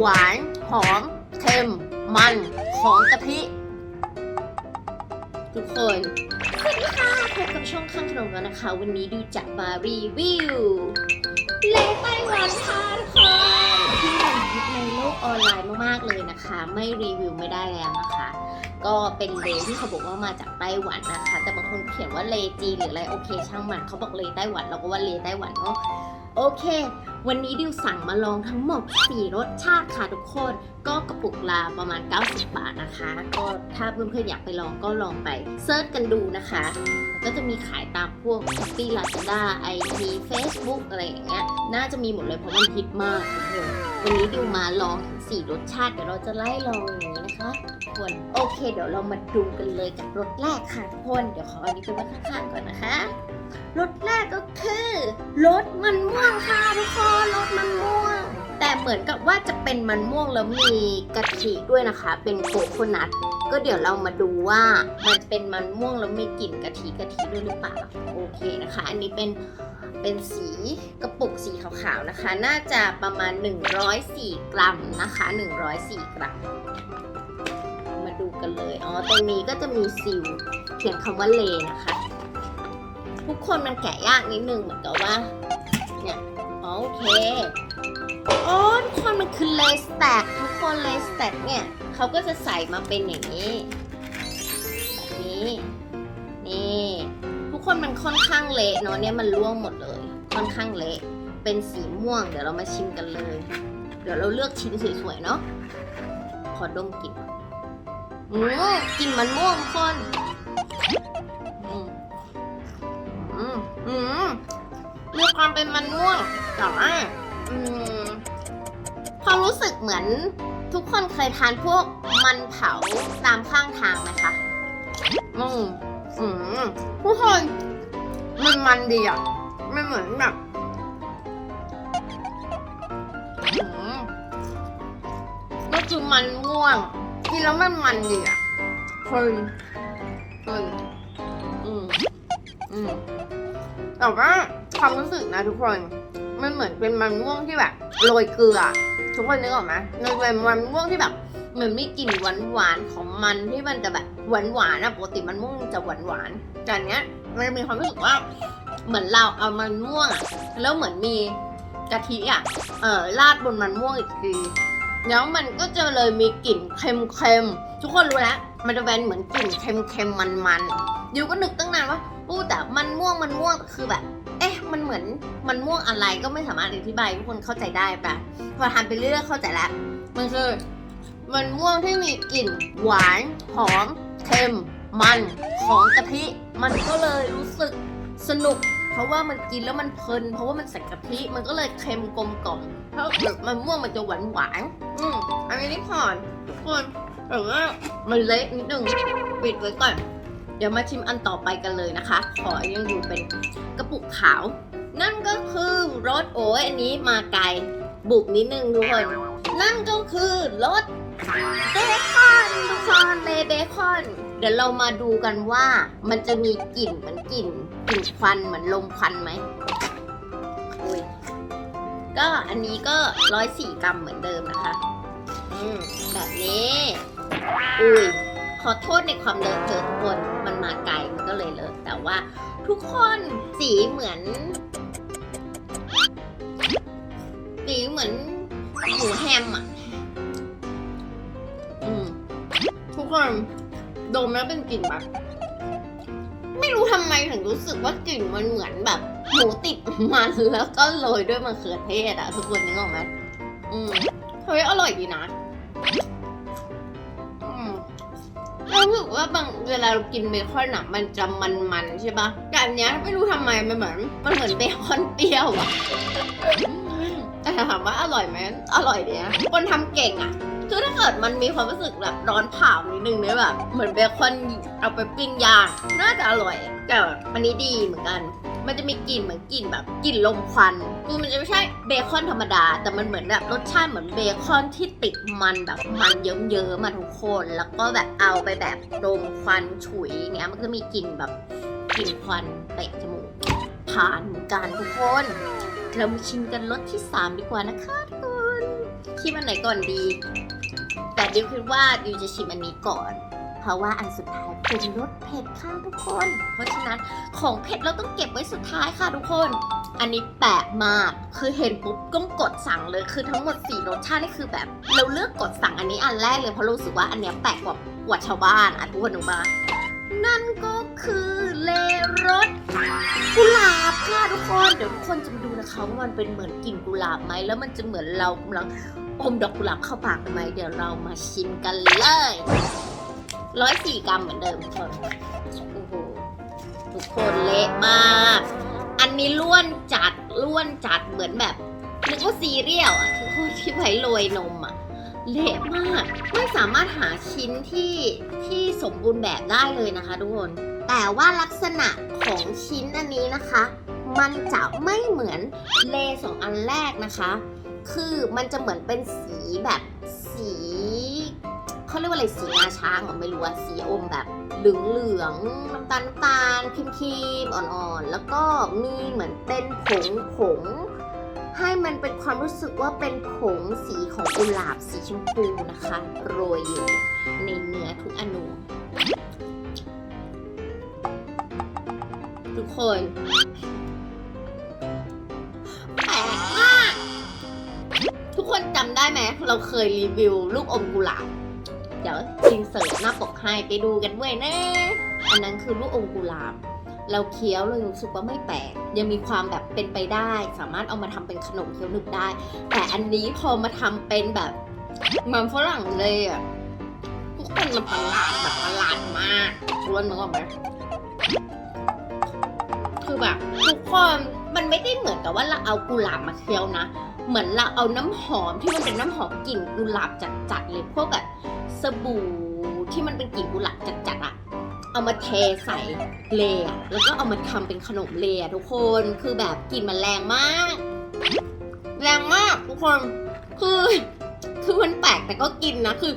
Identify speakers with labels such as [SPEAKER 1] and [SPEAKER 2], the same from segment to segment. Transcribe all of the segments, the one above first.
[SPEAKER 1] หวาน หอม เค็ม มัน ของกะทิ ทุกคน สวัสดีค่ะพบกับช่องข้างขนมแล้วนะคะ วันนี้ดูจะมารีวิวเลไต้หวันค่ะทุกคนที่มันฮิตในโลกออนไลน์มากๆเลยนะคะ ไม่รีวิวไม่ได้แล้วนะคะ ก็เป็นเลที่เขาบอกว่ามาจากไต้หวันนะคะ แต่บางคนเขียนว่าเลจีนหรืออะไรโอเคช่างมันเขาบอกเลไต้หวันเราก็ว่าเลไต้หวันเนาะ โอเค วันนี้ดิวสั่งมาลองทั้งหมด 4 รสชาติค่ะทุกคน ก็กระปุกละประมาณ 90 บาทนะคะ ก็ถ้าเพื่อนๆอยากไปลองก็ลองไปเซิร์ชกันดูนะคะ ก็จะมีขายตามพวกช้อปปี้ลาซาด้าไอทีเฟซบุ๊กอะไรอย่างเงี้ย น่าจะมีหมดเลยเพราะมันฮิตมากทุกคนวันนี้ดิวมาลอง ถึง4รสชาติเดี๋ยวเราจะไล่ลองอย่างนี้นะคะทุกคนโอเค เดี๋ยวเรามาดูกันเลยกับรสแรกค่ะทุกคนเดี๋ยวขออันนี้ไปไว้ข้างๆก่อนนะคะรสแรกก็คือรสมันม่วงค่ะทุกคนรสมันม่วง แต่เหมือนกับว่าจะเป็นมันม่วงแล้วมีกะทิด้วยนะคะ เป็นโคโคนัท ก็เดี๋ยวเรามาดูว่ามันเป็นมันม่วงแล้วมีกลิ่นกะทิกะทิด้วยหรือเปล่าโอเคนะคะ อันนี้เป็นเป็นสีกระปุกสีขาวๆนะคะ น่าจะประมาณ 104 กรัมนะคะ 104 กรัม มาดูกันเลย อ๋อ ตรงนี้ก็จะมีซิลเขียนคำว่าเลนะคะ ทุกคนมันแกะยากนิดนึงเหมือนกับว่า เนี่ย โอเคโอ้ทุกคนมันคือเลสแตกทุก คนเลสแต็กเนี่ยเขาก็จะใส่มาเป็นอย่างนี้แบบนี้นี่ทุกคนมันค่อนข้างเละเนาะเนี่ยมันร่วงหมดเลย ค่อนข้างเละเป็นสีม่วง เดี๋ยวเรามาชิมกันเลย เดี๋ยวเราเลือกชิ้นสวยๆเนาะขอดมกลิ่นอืมกลิ่นมันม่วงทุกคนอืมอืมอืมมีความเป็นมันม่วงแต่ว่าอืมความรู้สึกเหมือน ทุกคนเคยทานพวกมันเผาตามข้างทางไหมคะอืมอืมทุกคนมันมันดีอะมันเหมือนแบบอืมก็คือมันม่วงกินแล้วมันมันดีอะเพลินเพลินอืมอืมแต่ว่าความรู้สึกนะทุกคน มันเหมือนเป็นมันม่วงที่แบบโรยเกลือ ทุกคนนึกออกไหมมันเป็นมันม่วงที่แบบเหมือนมีกลิ่นหวานหวานของมันที่มันจะแบบหวานหวานอะปกติมันม่วงจะหวานหวานแต่อันเนี้ยมันมีความรู้สึกว่า เหมือนเราเอามันม่วงอะแล้วเหมือนมีกะทิอะเออราดบนมันม่วงอีกทีแล้วมันก็จะเลยมีกลิ่นเค็มๆทุกคนรู้แล้วมันจะเป็นเหมือนกลิ่นเค็มๆมันๆยูก็นึกตั้งนานว่าอู้แต่มันม่วงมันม่วงคือแบบ มันเหมือนมันม่วงอะไรก็ไม่สามารถอธิบายให้ทุกคนเข้าใจได้ปะพอทานไปเรื่อยๆเข้าใจแล้วมันคือมันม่วงที่มีกลิ่นหวานหอมเค็มมันของกะทิ มันก็เลยรู้สึกสนุก เพราะว่ามันกินแล้วมันเพลิน เพราะว่ามันใส่กะทิมันก็เลยเค็มกลมกล่อมถ้าเกิดมันม่วงมันจะหวานหวานอืมอันนี้นี่ผ่อนทุกคนแต่ว่ามันเละนิดนึงปิดไว้ก่อน เดี๋ยวมาชิมอันต่อไปกันเลยนะคะ ขอยังอยู่เป็นกระปุกขาว นั่นก็คือรสโอ้ยอันนี้มาไกลบุกนิดนึงทุกคน นั่นก็คือรสเบคอนทุกคนเลเบคอน เดี๋ยวเรามาดูกันว่ามันจะมีกลิ่นเหมือนกลิ่นกลิ่นควันเหมือนลมควันไหมอุ้ยก็อันนี้ก็ร้อยสี่กรัมเหมือนเดิมนะคะ อืมแบบนี้ อุ้ย ขอโทษในความเลอะเทอะทุกคนมันมาไกลมันก็เลยเลอะแต่ว่าทุกคนสีเหมือน สีเหมือนหมูแฮมอะอืมทุกคนดมแล้วเป็นกลิ่นแบบไม่รู้ทำไมถึงรู้สึกว่ากลิ่นมันเหมือนแบบหมูติดมันแล้วก็โรยด้วยมะเขือเทศอะทุกคนนึกออกไหมอืมเฮ้ยอร่อยดีนะ รู้สึกว่าบางเวลาเรากินเบคอนอะมันจะมันๆใช่ปะแต่อันเนี้ยไม่รู้ทำไมมันเหมือนมันเหมือนเบคอนเปรี้ยวอะแต่ถามว่าอร่อยไหมอร่อยดีนะคนทำเก่งอะคือถ้าเกิดมันมีความรู้สึกแบบร้อนเผานิดนึงเนี่ยแบบเหมือนเบคอนเอาไปปิ้งย่างน่าจะอร่อยแต่อันนี้ดีเหมือนกัน มันจะมีกลิ่นเหมือนกลิ่นแบบกลิ่นลมควันคือมันจะไม่ใช่เบคอนธรรมดา แต่มันเหมือนแบบรสชาติเหมือนเบคอนที่ติดมันแบบมันเยิ้มๆมาทุกคน แล้วก็แบบเอาไปแบบลมควันฉุยอย่างเงี้ยมันก็จะมีกลิ่นแบบกลิ่นควันเตะจมูกผ่านเหมือนกันทุกคนเรามาชิมกันรสที่ 3 ดีกว่านะคะทุกคนชิมอันไหนก่อนดี แต่ดิวคิดว่าดิวจะชิมอันนี้ก่อน เพราะว่าอันสุดท้ายเป็นรสเผ็ดค่ะทุกคน เพราะฉะนั้นของเผ็ดเราต้องเก็บไว้สุดท้ายค่ะทุกคน อันนี้แปลกมาก คือเห็นปุ๊บก็กดสั่งเลย คือทั้งหมด4รสชาตินี่คือแบบ เราเลือกกดสั่งอันนี้อันแรกเลยเพราะรู้สึกว่าอันเนี้ยแปลกกว่ากว่าชาวบ้านอะทุกคนดูมานั่นก็คือเลรสกุหลาบค่ะทุกคนเดี๋ยวทุกคนจะมาดูนะคะว่ามันเป็นเหมือนกลิ่นกุหลาบไหมแล้วมันจะเหมือนเรากำลังอมดอกกุหลาบเข้าปากไหมเดี๋ยวเรามาชิมกันเลย ร้อยสี่กรัมเหมือนเดิมทุกคนโอ้โหทุกคนเละมาก อันนี้ล้วนจัดล้วนจัดเหมือนแบบนึกว่าซีเรียลอะทุกคนที่ไว้โรยนมอะเละมากไม่สามารถหาชิ้นที่ที่สมบูรณ์แบบได้เลยนะคะทุกคน แต่ว่าลักษณะของชิ้นอันนี้นะคะ มันจะไม่เหมือนเลสองอันแรกนะคะ คือมันจะเหมือนเป็นสีแบบสี เขาเรียกว่าอะไรสีงาช้างเหรอไม่รู้อะสีอมแบบเหลืองเหลืองน้ำตาลน้ำตาลครีมครีมๆอ่อนๆ แล้วก็มีเหมือนเป็นผงผงให้มันเป็นความรู้สึกว่าเป็นผงสีของกุหลาบสีชมพูนะคะ โรยอยู่ในเนื้อทุกอนูทุกคนแปลกมาก ทุกคนจำได้ไหม เราเคยรีวิวลูกอมกุหลาบ เดี๋ยวอินเสิร์ตหน้าปกให้ไปดูกันด้วยนะ อันนั้นคือลูกอมกุหลาบ เราเคี้ยวเรารู้สึกว่าไม่แปลกยังมีความแบบเป็นไปได้ สามารถเอามาทำเป็นขนมเคี้ยวหนึบได้ แต่อันนี้พอมาทำเป็นแบบมันฝรั่งเลยอะทุกคนมันประหลาดแบบประหลาดมากรวนมึงออกไหมคือแบบทุกคนมันไม่ได้เหมือนกับว่าเราเอากุหลาบมาเคี้ยวนะ เหมือนเราเอาน้ำหอมที่มันเป็นน้ำหอมกลิ่นกุหลาบจัดๆเลยพวกแบบสบู่ที่มันเป็นกลิ่นกุหลาบจัดๆอะเอามาเทใส่เลอะแล้วก็เอามาทำเป็นขนมเลอะทุกคนคือแบบกลิ่นมันแรงมาก แรงมากทุกคนคือคือมันแปลกแต่ก็กินนะคือ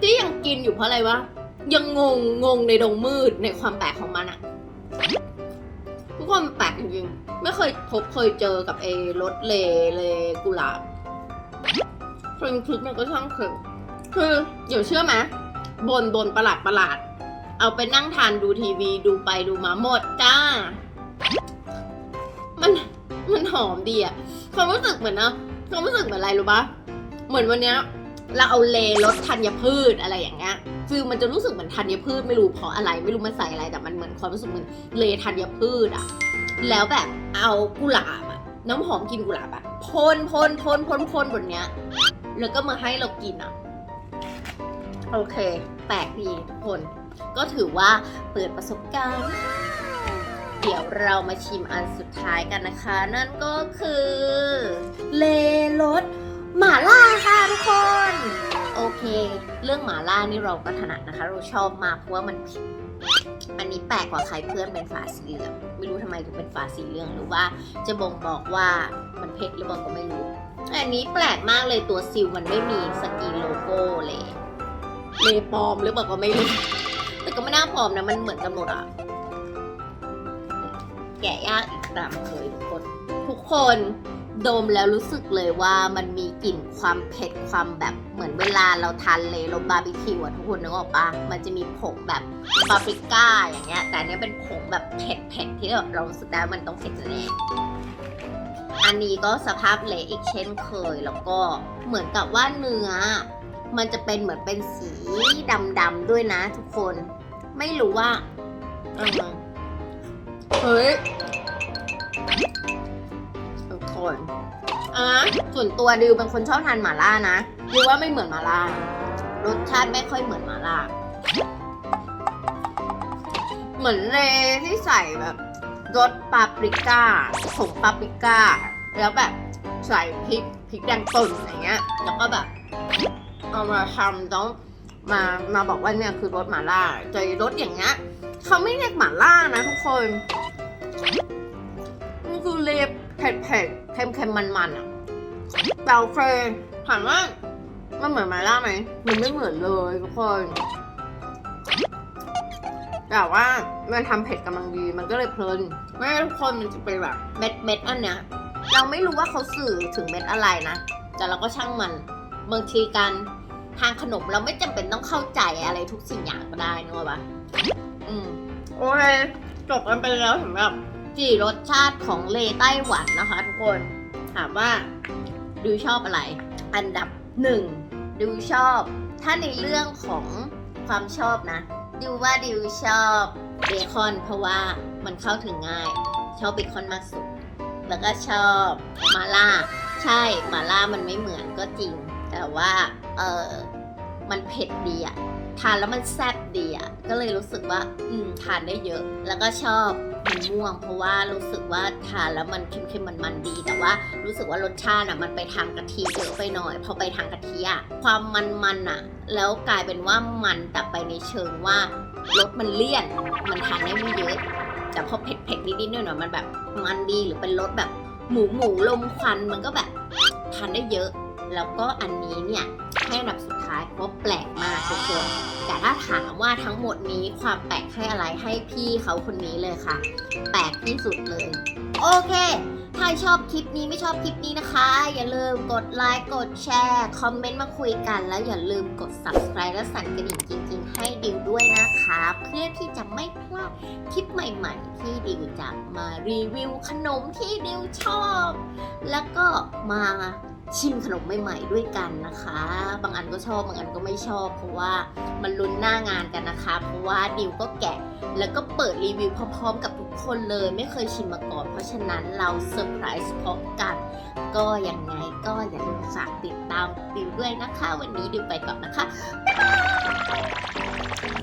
[SPEAKER 1] ที่ยังกินอยู่เพราะอะไรวะยังงงงงในดงมืดในความแปลกของมันอะ กคนมันแปลกจริงๆ ไม่เคยพบเคยเจอกับไอ้รสเลเลกุหลาบครึงคลึกมันก็ช่างเขิงคือเดี๋ยวเชื่อไหมบนบนประหลาดประหลาด เอาไปนั่งทานดูทีวีดูไปดูมาหมดจ้า มันมันหอมดีอะความรู้สึกเหมือนนะความรู้สึกเหมือนอะไรรู้ปะเหมือนวันเนี้ย เราเอาเลรสธัญพืชอะไรอย่างเงี้ยฟิลมันจะรู้สึกเหมือนธัญพืชไม่รู้เพราะอะไรไม่รู้มันใส่อะไรแต่มันเหมือนความรู้สึกเหมือนเลธัญพืชอะแล้วแบบเอากุหลาบอะน้ำหอมกินกุหลาบอะพ่นพ่นพ่นพ่นพ่นบนเนี้ย แล้วก็มาให้เรากินอะโอเค แปลกดีทุกคน ก็ถือว่าเปิดประสบการณ์ เดี๋ยวเรามาชิมอันสุดท้ายกันนะคะ นั่นก็คือ เลรส หมาล่าค่ะทุกคน โอเค เรื่องหมาล่านี่เราก็ถนัดนะคะ เราชอบมากเพราะว่ามันเผ็ดอันนี้แปลกกว่าใครเพื่อนเป็นฝาสีเหลืองไม่รู้ทำไมถึงเป็นฝาสีเหลืองหรือว่าจะบ่งบอกว่ามันเผ็ดหรือเปล่าก็ไม่รู้ อันนี้แปลกมากเลยตัวซิลมันไม่มีสกีโลโก้เลยเลยปลอมหรือเปล่าก็ไม่รู้แต่ก็ไม่น่าปลอมนะมันเหมือนกันหมดอะแกะยากอีกตามเคยทุกคน ทุกคน ดมแล้วรู้สึกเลยว่ามันมีกลิ่นความเผ็ดความแบบเหมือนเวลาเราทานเลยลบาร์บีคิวอะทุกคนนึกออกปะมันจะมีผงแบบปาปริก้าอย่างเงี้ย แต่เนี้ยเป็นผงแบบเผ็ดเผ็ดๆที่เรารู้สึกได้ว่ามันต้องเผ็ดแน่อันนี้ก็สภาพเละอีกเช่นเคย แล้วก็เหมือนกับว่าเนื้อ มันจะเป็นเหมือนเป็นสีดำๆด้วยนะทุกคน ไม่รู้ว่าเออเฮ้ย กคนอะส่วนตัวดิวเป็นคนชอบทานหม่าล่านะดิวว่าไม่เหมือนหม่าล่ารสชาติไม่ค่อยเหมือนหม่าล่าเหมือนเลที่ใส่แบบรสปาปริก้าผงปาปริก้า แล้วแบบใส่พริกพริกแดงป่นอย่างเงี้ย แล้วก็แบบเอามาทำต้องมามาบอกว่าเนี่ยคือรสหม่าล่าใจรสอย่างเงี้ยเขาไม่เรียกหม่าล่านะทุกคนมันคือเลบ เผ็ดเผ็ดเค็มเค็มมันมันๆอะแต่โอเคถามว่ามันเหมือนมาล่าไหมมันไม่เหมือนเลยทุกคน แต่ว่ามันทำเผ็ดกำลังดีมันก็เลยเพลินไม่ทุกคนมันจะเป็นแบบเม็ดเม็ดอันเนี้ยเราไม่รู้ว่าเขาสื่อถึงเม็ดอะไรนะแต่เราก็ช่างมันบางทีการทานขนมเราไม่จำเป็นต้องเข้าใจอะไรทุกสิ่งอย่างก็ได้นึกออกปะอืมโอเคจบกันไปแล้วสำหรับ สี่รสชาติของเลไต้หวันนะคะทุกคนถามว่าดูชอบอะไร อันดับหนึ่งดูชอบ ถ้าในเรื่องของความชอบนะ ดิวว่าดิวชอบเบคอนเพราะว่ามันเข้าถึงง่าย ชอบเบคอนมากสุด แล้วก็ชอบมาล่า ใช่มาล่ามันไม่เหมือนก็จริง แต่ว่าเออมันเผ็ดดีอะ ทานแล้วมันแซ่บดีอะก็เลยรู้สึกว่า อืม ทานได้เยอะ แล้วก็ชอบมันม่วง เพราะว่ารู้สึกว่าทานแล้วมันเค็มๆมันๆดี แต่ว่ารู้สึกว่ารสชาติอะมันไปทางกะทิเยอะไปหน่อย พอไปทางกะทิอะความมันๆอะ แล้วกลายเป็นว่ามันแต่ไปในเชิงว่ารสมันเลี่ยน มันทานได้ไม่เยอะ แต่พอเผ็ดๆนิดๆหน่อยๆมันแบบมันดีหรือเป็นรสแบบหมูหมูลมควันมันก็แบบทานได้เยอะ แล้วก็อันนี้เนี่ยให้อันดับสุดท้ายเพราะแปลกมากทุกคน แต่ถ้าถามว่าทั้งหมดนี้ความแปลกให้อะไรให้พี่เขาคนนี้เลยค่ะ แปลกที่สุดเลย โอเค ถ้าชอบคลิปนี้ไม่ชอบคลิปนี้นะคะ อย่าลืมกดไลค์กดแชร์คอมเมนต์มาคุยกัน แล้วอย่าลืมกด subscribe และสั่นกระดิ่งจริงๆ ให้ดิวด้วยนะคะ เพื่อที่จะไม่พลาดคลิปใหม่ๆ ที่ดิวจะมารีวิวขนมที่ดิวชอบ แล้วก็มา ชิมขนมใหม่ๆด้วยกันนะคะ บางอันก็ชอบบางอันก็ไม่ชอบ เพราะว่ามันลุ้นหน้างานกันนะคะ เพราะว่าดิวก็แกะแล้วก็เปิดรีวิวพร้อมๆ กับทุกคนเลยไม่เคยชิมมาก่อน เพราะฉะนั้นเราเซอร์ไพรส์พร้อมกัน ก็ยังไงก็อย่าลืมฝากติดตามดิวด้วยนะคะ วันนี้ดิวไปก่อนนะคะ